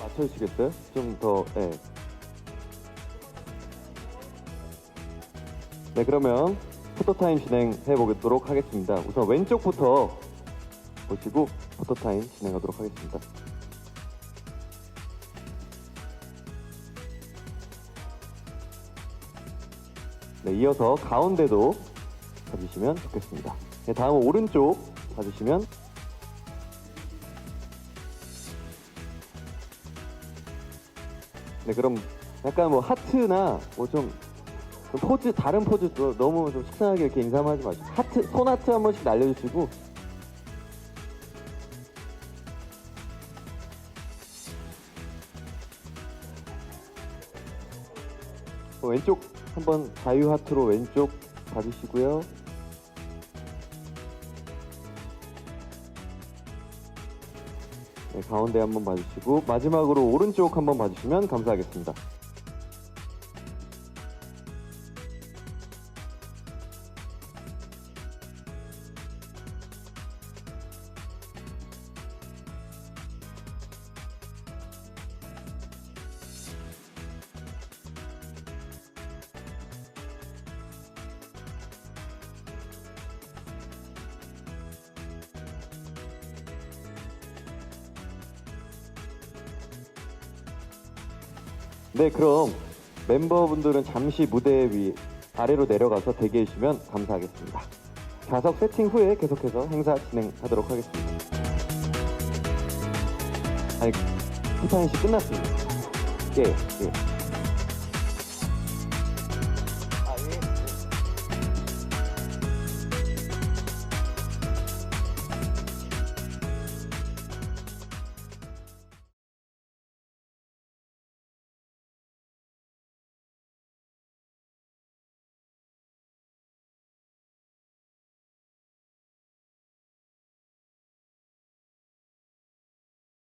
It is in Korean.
맞춰주시겠어요? 좀 더, 예. 네, 그러면 포토타임 진행해 보도록 하겠습니다. 우선 왼쪽부터 보시고 포토타임 진행하도록 하겠습니다. 네, 이어서 가운데도 봐주시면 좋겠습니다. 네, 다음은 오른쪽 봐주시면 네, 그럼 약간 뭐 하트나 뭐좀 포즈 다른 포즈도 너무 좀 식상하게 이렇게 인사만 하지 마시고 하트 손 하트 한 번씩 날려주시고 어, 왼쪽 한번 자유 하트로 왼쪽 봐주시고요. 네, 가운데 한번 봐주시고 마지막으로 오른쪽 한번 봐주시면 감사하겠습니다. 네, 그럼 멤버분들은 잠시 무대 위 아래로 내려가서 대기해 주시면 감사하겠습니다. 좌석 세팅 후에 계속해서 행사 진행하도록 하겠습니다. 아니, 쿠타임 씨 끝났습니다. 예, 예.